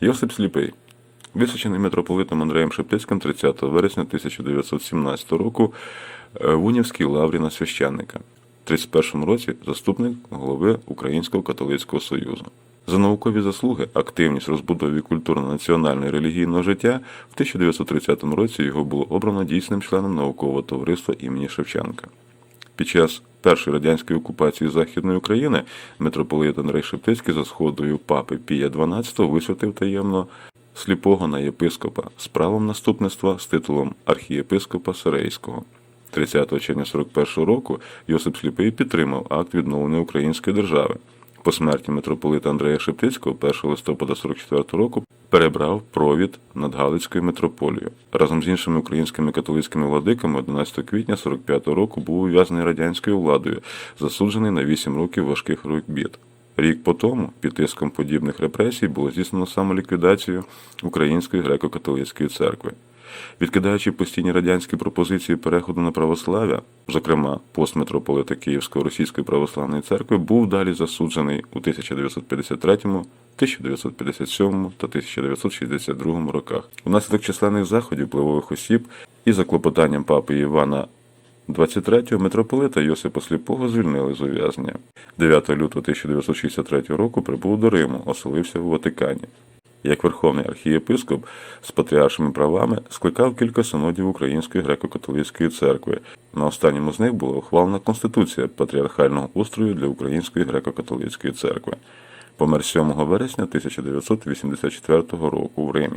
Йосип Сліпий, височений митрополитом Андреєм Шептицьким 30 вересня 1917 року е, в Унівській лаврі на священника. В 31 році заступник голови Українського католицького союзу. За наукові заслуги, активність розбудові культурно-національного і релігійного життя в 1930 році його було обрано дійсним членом наукового товариства імені Шевченка. Під час першої радянської окупації Західної України митрополит Андрей Шептицький за сходою папи Пія XII висвятив таємно сліпого на єпископа з правом наступництва з титулом архієпископа Сирейського. 30 червня 41 року Йосип Сліпий підтримав акт відновлення української держави. По смерті митрополита Андрея Шептицького 1 листопада 44 року перебрав провід над Галицькою митрополією. Разом з іншими українськими католицькими владиками 11 квітня 45 року був ув'язнений радянською владою, засуджений на 8 років важких робіт. Рік по тому, під тиском подібних репресій, було здійснено самоліквідацію Української греко-католицької церкви. Відкидаючи постійні радянські пропозиції переходу на православ'я, зокрема пост митрополита Київської російської православної церкви, був далі засуджений у 1953, 1957 та 1962 роках. Внаслідок численних заходів впливових осіб і за клопотанням папи Івана 23-го митрополита Йосипа Сліпого звільнили з ув'язнення. 9 лютого 1963 року прибув до Риму, оселився у Ватикані. Як верховний архієпископ з патріаршими правами скликав кілька синодів Української греко-католицької церкви. На останньому з них була ухвалена конституція патріархального устрою для Української греко-католицької церкви. Помер 7 вересня 1984 року в Римі.